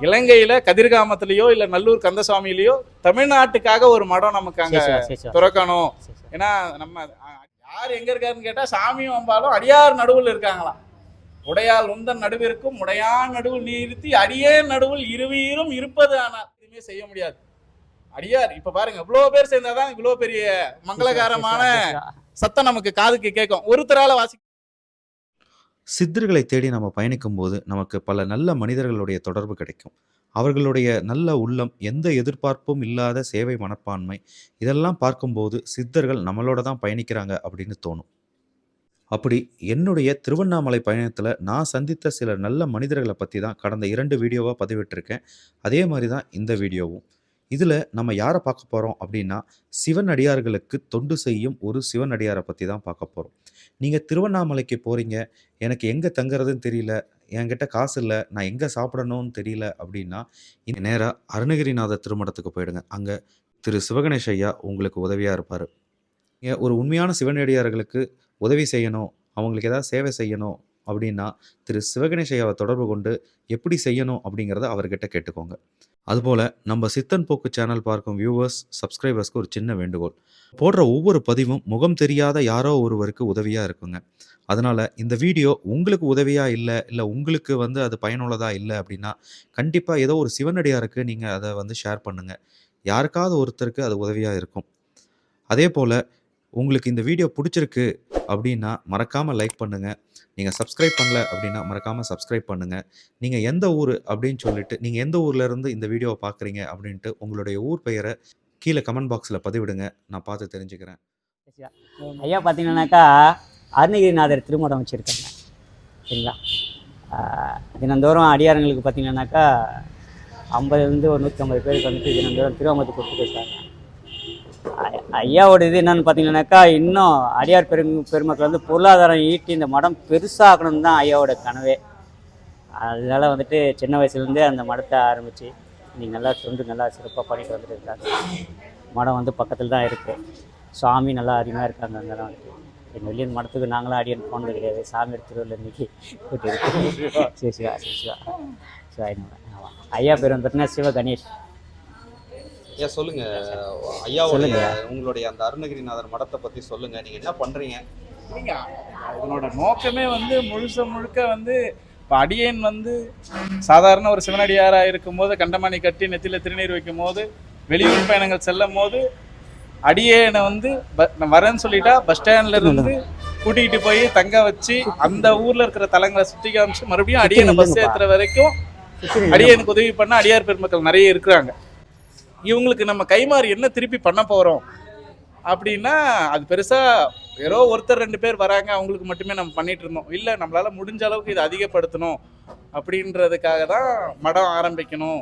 இலங்கையில கதிர்காமத்திலயோ இல்ல நல்லூர் கந்தசுவாமியிலயோ தமிழ்நாட்டுக்காக ஒரு மடம் நமக்கு அங்க. திறக்கணும். ஏன்னா நம்ம யார் எங்க இருக்காருன்னு கேட்டா சாமியும் அம்பாலும் அடியார் நடுவில் இருக்காங்களாம் உடையால் உந்தன் நடுவிற்கும் உடையான் நடுவில் நிறுத்தி அடியே நடுவில் இருவீரும் இருப்பது ஆனால் எதுவுமே செய்ய முடியாது அடியார் இப்ப பாருங்க இவ்வளவு பேர் சேர்ந்தாதான் இவ்வளவு பெரிய மங்களகரமான. சத்தம் நமக்கு காதுக்கு கேட்கும் ஒருத்தரால வாசி சித்தர்களை தேடி நம்ம பயணிக்கும் போது நமக்கு பல நல்ல மனிதர்களுடைய தொடர்பு கிடைக்கும். அவர்களுடைய நல்ல உள்ளம் எந்த எதிர்பார்ப்பும் இல்லாத சேவை மனப்பான்மை இதெல்லாம் பார்க்கும்போது சித்தர்கள் நம்மளோட தான் பயணிக்கிறாங்க அப்படின்னு தோணும். அப்படி என்னுடைய திருவண்ணாமலை பயணத்தில் நான் சந்தித்த சில நல்ல மனிதர்களை பற்றி தான் கடந்த இரண்டு வீடியோவாக பதிவிட்டிருக்கேன். அதே மாதிரி தான் இந்த வீடியோவும். இதில் நம்ம யாரை பார்க்க போகிறோம் அப்படின்னா சிவன் அடியார்களுக்கு தொண்டு செய்யும் ஒரு சிவன் அடியாரை பற்றி தான் பார்க்க போகிறோம் நீங்கள் திருவண்ணாமலைக்கு போகிறீங்க எனக்கு எங்கே தங்குறதுன்னு தெரியல என்கிட்ட காசு இல்லை நான் எங்கே சாப்பிடணும்னு தெரியல அப்படின்னா இந்த நேராக அருணகிரிநாதர் திருமணத்துக்கு போயிடுங்க. அங்கே திரு சிவகணேஷ் ஐயா உங்களுக்கு உதவியாக இருப்பார். ஒரு உண்மையான சிவனடியார்களுக்கு உதவி செய்யணும் அவங்களுக்கு ஏதாவது சேவை செய்யணும் அப்படின்னா திரு சிவகணேஷையாவை தொடர்பு கொண்டு எப்படி செய்யணும் அப்படிங்கிறத அவர்கிட்ட கேட்டுக்கோங்க. அதுபோல் நம்ம சித்தன் போக்கு சேனல் பார்க்கும் வியூவர்ஸ் சப்ஸ்கிரைபர்ஸ்க்கு ஒரு சின்ன வேண்டுகோள். போடுற ஒவ்வொரு பதிவும் முகம் தெரியாத யாரோ ஒருவருக்கு உதவியாக இருக்குங்க. அதனால் இந்த வீடியோ உங்களுக்கு உதவியாக இல்லை இல்லை உங்களுக்கு வந்து அது பயனுள்ளதாக இல்லை அப்படின்னா கண்டிப்பாக ஏதோ ஒரு சிவனடியாருக்கு நீங்கள் அதை வந்து ஷேர் பண்ணுங்கள் யாருக்காவது ஒருத்தருக்கு அது உதவியாக இருக்கும். அதே போல் உங்களுக்கு இந்த வீடியோ பிடிச்சிருக்கு அப்படின்னா மறக்காமல் லைக் பண்ணுங்கள் நீங்கள் சப்ஸ்கிரைப் பண்ணல அப்படின்னா மறக்காமல் சப்ஸ்கிரைப் பண்ணுங்கள் நீங்கள் எந்த ஊர் அப்படின்னு சொல்லிட்டு நீங்கள் எந்த ஊர்லேருந்து இந்த வீடியோவை பார்க்குறீங்க அப்படின்ட்டு உங்களுடைய ஊர் பெயரை கீழே கமெண்ட் பாக்ஸில் பதிவிடுங்க. நான் பார்த்து தெரிஞ்சுக்கிறேன். ஐயா பார்த்தீங்கன்னாக்கா அருணகிரிநாதர் திருமணம் வச்சுருக்காங்க. சரிங்களா? தினந்தோறும் அடியாரங்களுக்கு பார்த்தீங்கன்னாக்கா ஐம்பதுலேருந்து ஒரு நூற்றி ஐம்பது பேருக்கு வந்துட்டு தினந்தோறும் திருவாமத்து கொடுத்துட்டு பேசுகிறாங்க ஐயாவோட இது என்னன்னு பார்த்தீங்கன்னாக்கா இன்னும் அடியார் பெரும் பெருமக்கள் வந்து பொருளாதாரம் ஈட்டி இந்த மடம் பெருசாகணும்னு தான் ஐயாவோட கனவே. அதனால வந்துட்டு சின்ன வயசுலேருந்தே அந்த மடத்தை ஆரம்பித்து இன்னைக்கு நல்லா தொண்டு நல்லா சிறப்பாக பண்ணிட்டு வந்துட்டு இருக்காங்க. மடம் வந்து பக்கத்தில் தான் இருக்குது சாமி நல்லா அருமையாக இருக்காங்க அங்கெல்லாம் வந்துட்டு. எங்கள் வெளியே மடத்துக்கு நாங்களும் அடியன் போனது கிடையாது. சாமி திருவிழா இன்னைக்கு. கூட்டியிருக்கு சிவ சிவா சிவ ஐயா பேர் வந்து பார்த்தீங்கன்னா சிவ கணேஷ் ஐயா சொல்லுங்க. ஐயாவுடைய. உங்களுடைய அந்த அருணகிரிநாதர் மடத்தை பத்தி சொல்லுங்க. நீங்க என்ன பண்றீங்க? இல்லைங்க இதனோட நோக்கமே வந்து முழுச முழுக்க வந்து இப்போ அடியேன் வந்து சாதாரண ஒரு சிவனடியாராக இருக்கும்போது கண்டமானி கட்டி நெத்தியில் திருநீர் வைக்கும் போது வெளியூர் பயணங்கள் செல்லும் போது அடியேனை வந்து நான் வரேன்னு சொல்லிட்டா பஸ் ஸ்டாண்ட்ல இருந்து கூட்டிகிட்டு போய் தங்க வச்சு அந்த ஊர்ல இருக்கிற தலங்களை சுத்தி காமிச்சு மறுபடியும் அடியேனை பஸ் ஏத்துற வரைக்கும் அடியேனுக்கு உதவி பண்ண அடியார் பெருமக்கள் நிறைய இருக்கிறாங்க. இவங்களுக்கு நம்ம கைமாறி என்ன திருப்பி பண்ண போகிறோம் அப்படின்னா அது பெருசாக ஏதோ ஒருத்தர் ரெண்டு பேர் வராங்க அவங்களுக்கு மட்டுமே நம்ம பண்ணிட்டு இருந்தோம். இல்லை நம்மளால் முடிஞ்ச அளவுக்கு இதை அதிகப்படுத்தணும் அப்படின்றதுக்காக தான் மடம் ஆரம்பிக்கணும்.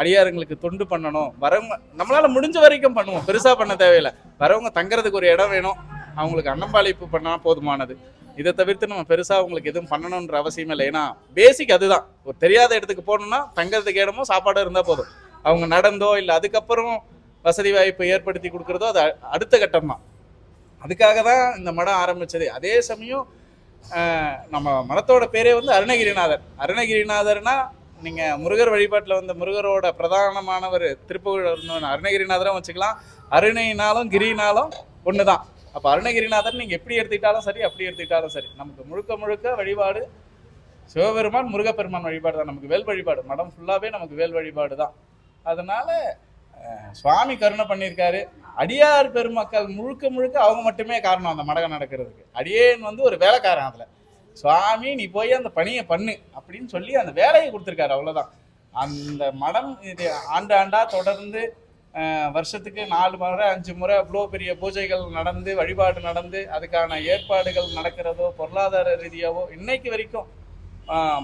அடியாருங்களுக்கு தொண்டு பண்ணணும். வரவங்க நம்மளால் முடிஞ்ச வரைக்கும் பண்ணுவோம். பெருசாக பண்ண தேவையில்லை. வரவங்க தங்குறதுக்கு ஒரு இடம் வேணும். அவங்களுக்கு அன்னம்பாளிப்பு பண்ணால் போதுமானது. இதை தவிர்த்து நம்ம பெருசாக அவங்களுக்கு எதுவும் பண்ணணுன்ற அவசியம் இல்லை. ஏன்னா பேசிக் அதுதான். ஒரு தெரியாத இடத்துக்கு போகணுன்னா தங்கறதுக்கு இடமும் சாப்பாடு இருந்தால் போதும். அவங்க நடந்தோ இல்லை அதுக்கப்புறம் வசதி வாய்ப்பு ஏற்படுத்தி கொடுக்குறதோ அது அடுத்த கட்டம் தான் அதுக்காக தான் இந்த மடம் ஆரம்பித்தது அதே சமயம் நம்ம மடத்தோட பேரே வந்து அருணகிரிநாதர். அருணகிரிநாதர்னா நீங்கள் முருகர் வழிபாட்டில் வந்த முருகரோட பிரதானமானவர் திருப்புகழ் அருணகிரிநாதரும் வச்சுக்கலாம். அருணைனாலும் கிரினாலும் ஒன்று தான் அப்போ அருணகிரிநாதர் நீங்கள் எப்படி எடுத்துக்கிட்டாலும் சரி அப்படி எடுத்துக்கிட்டாலும் சரி. நமக்கு முழுக்க முழுக்க வழிபாடு சிவபெருமான் முருகப்பெருமான் வழிபாடு தான் நமக்கு வேல் வழிபாடு. மடம் ஃபுல்லாகவே நமக்கு வேல் வழிபாடு தான் அதனால் சுவாமி கருணை பண்ணியிருக்காரு. அடியார் பெருமக்கள் முழுக்க முழுக்க அவங்க மட்டுமே காரணம் அந்த மடகம் நடக்கிறதுக்கு. அடியேன் வந்து ஒரு வேலைக்காரன் அதில். சுவாமி நீ போய் அந்த பணியை பண்ணு அப்படின்னு சொல்லி அந்த வேலையை கொடுத்துருக்காரு அவ்வளோதான் அந்த மடம் இது ஆண்டு ஆண்டாக தொடர்ந்து வருஷத்துக்கு நாலு முறை அஞ்சு முறை அவ்வளோ பெரிய பூஜைகள் நடந்து வழிபாடு நடந்து அதுக்கான ஏற்பாடுகள் நடக்கிறதோ பொருளாதார ரீதியாவோ இன்னைக்கு வரைக்கும்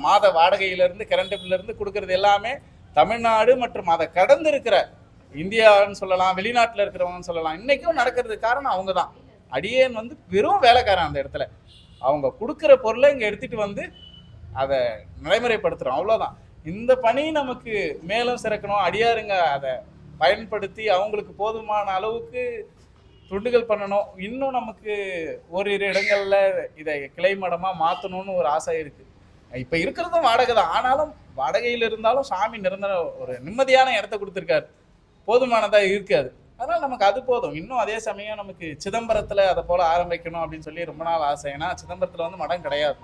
மாத வாடகையிலேருந்து கரண்ட் பில்லேருந்து கொடுக்கறது எல்லாமே தமிழ்நாடு மற்றும் அதை கடந்து இருக்கிற இந்தியான்னு சொல்லலாம் வெளிநாட்டில் இருக்கிறவங்கன்னு சொல்லலாம் இன்றைக்கும் நடக்கிறதுக்கு காரணம் அவங்க தான் அடியேன் வந்து வெறும் வேலைக்காரன் அந்த இடத்துல. அவங்க கொடுக்குற பொருளை இங்கே எடுத்துகிட்டு வந்து அதை நடைமுறைப்படுத்துகிறோம் அவ்வளோதான் இந்த பணி நமக்கு மேலும் சிறக்கணும் அடியாருங்க அதை பயன்படுத்தி அவங்களுக்கு போதுமான அளவுக்கு துண்டுகள் பண்ணணும். இன்னும் நமக்கு ஓரிரு இடங்களில் இதை கிளை மடமாக மாற்றணும்னு ஒரு ஆசை இருக்குது இப்போ இருக்கிறதும் வாடகை தான் ஆனாலும் வாடகையில் இருந்தாலும் சாமி நிரந்தர ஒரு நிம்மதியான இடத்த கொடுத்துருக்காரு. போதுமானதாக இருக்காது அதனால் நமக்கு அது போதும். இன்னும் அதே சமயம் நமக்கு சிதம்பரத்தில் அதை போல் ஆரம்பிக்கணும் அப்படின்னு சொல்லி ரொம்ப நாள் ஆசை. ஏன்னா சிதம்பரத்தில் வந்து மடம் கிடையாது.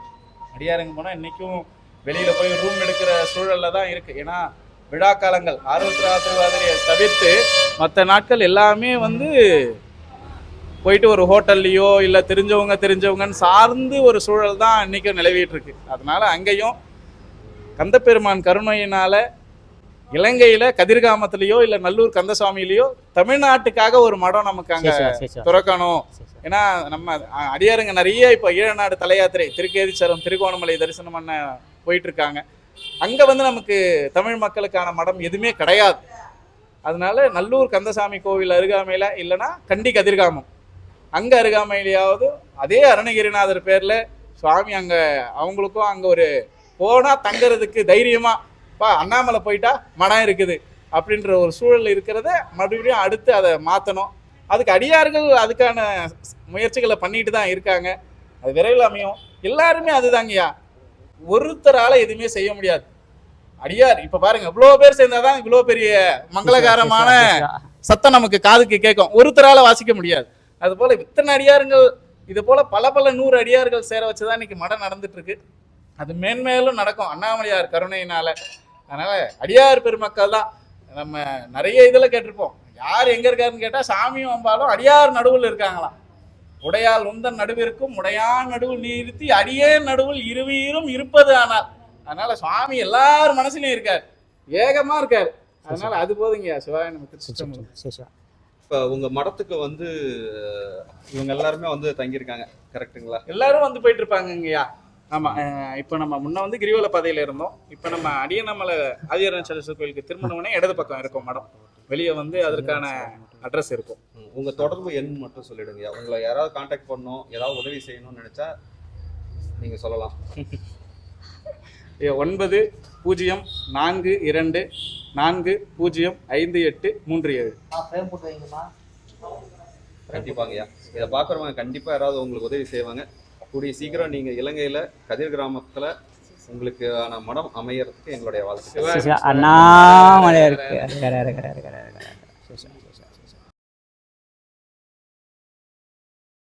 அடியாருங்க போனால் இன்றைக்கும் வெளியில் போய் ரூம் எடுக்கிற சூழலில் தான் இருக்குது ஏன்னா விழா காலங்கள் ஆர்வத்திரா திருவாதிரையை தவிர்த்து மற்ற நாட்கள் எல்லாமே வந்து போயிட்டு ஒரு ஹோட்டல்லையோ இல்லை தெரிஞ்சவங்க தெரிஞ்சவங்கன்னு சார்ந்து ஒரு சூழல் தான் இன்றைக்கும் நிலவிட்டு இருக்கு. அதனால அங்கேயும் கந்தப்பெருமான் கருணையினால இலங்கையில கதிர்காமத்திலேயோ இல்ல நல்லூர் கந்தசுவாமியிலயோ தமிழ்நாட்டுக்காக ஒரு மடம் நமக்கு அங்க துறக்கணும். ஏன்னா நம்ம அடியாருங்க நிறைய இப்போ ஈழநாடு தலையாத்திரை திருக்கேதீச்சரம் திருகோணமலை தரிசனம் பண்ண போயிட்டு இருக்காங்க அங்க வந்து நமக்கு தமிழ் மக்களுக்கான மடம் எதுவுமே கிடையாது. அதனால நல்லூர் கந்தசாமி கோவில் அருகாமையில இல்லைன்னா கண்டி கதிர்காமம். அங்க அருகாமையிலேயாவது அதே அருணகிரிநாதர் பேர்ல சுவாமி அங்க அவங்களுக்கும் அங்க ஒரு போனா தங்கறதுக்கு தைரியமா பா அண்ணாமலை போயிட்டா மடம் இருக்குது. அப்படின்ற ஒரு சூழல் இருக்கிறத மறுபடியும் அடுத்து அதை மாற்றணும் அதுக்கு அடியார்கள் அதுக்கான முயற்சிகளை பண்ணிட்டு தான் இருக்காங்க. அது விரைவில் அமையும். எல்லாருமே அதுதாங்கய்யா ஒருத்தரால எதுவுமே செய்ய முடியாது. அடியார் இப்ப பாருங்க இவ்வளோ பேர் சேர்ந்தாதான் இவ்வளோ பெரிய மங்களகரமான சத்தம் நமக்கு காதுக்கு கேட்கும். ஒருத்தரால வாசிக்க முடியாது. அது போல இத்தனை அடியாருங்கள் இது போல பல பல நூறு அடியார்கள் சேர வச்சுதான் இன்னைக்கு மடம் நடந்துட்டு இருக்கு. அது மேன்மேலும் நடக்கும். அண்ணாமலையார் கருணையினால. அதனால அடியார் பெருமக்கள் தான். நம்ம நிறைய இதுல கேட்டிருப்போம். யார் எங்க இருக்காருன்னு கேட்டா சாமியும் அம்பாலும் அடியார் நடுவில் இருக்காங்களாம். உடையால் உந்தன் நடுவிற்கும் உடையான் நடுவில் நிறுத்தி அடியே நடுவில் இருவீரும் இருப்பது ஆனால். அதனால சுவாமி எல்லார் மனசுலயும் இருக்கார். ஏகமா இருக்கார். அதனால அது போதுங்க சிவாய நமக்கு. இப்போ உங்க மடத்துக்கு வந்து இவங்க எல்லாருமே வந்து தங்கியிருக்காங்க. கரெக்ட்டுங்களா எல்லாரும் வந்து போயிட்டு இருப்பாங்கங்கய்யா. ஆமா அஹ் இப்ப நம்ம முன்ன வந்து கிரிவல பாதையில இருந்தோம். இப்ப நம்ம அடியனமலை ஆதியரஞ்சலேஸ்வரர் கோயிலுக்கு திருமணம்னே இடது பக்கம் இருக்கும் மடம். வெளியே வந்து அதற்கான அட்ரஸ் இருக்கும். ம், உங்க தொடர்பு எண் மட்டும் சொல்லிடுங்க. உங்களை யாராவது காண்டாக்ட் பண்ணணும் ஏதாவது உதவி செய்யணும்னு நினைச்சா நீங்க சொல்லலாம். ஒன்பது பூஜ்ஜியம் நான்கு இரண்டு நான்கு பூஜ்ஜியம் ஐந்து எட்டு மூன்று ஏழு. கண்டிப்பாங்கய்யா. இதை பார்க்குறவங்க கண்டிப்பா யாராவது உங்களுக்கு உதவி செய்வாங்க. கூடிய சீக்கிரம் நீங்க இலங்கையில கதிர் கிராமத்துல உங்களுக்கான மடம் அமையறதுக்கு எங்களுடைய வாழ்க்கை அண்ணாமலையா இருக்கு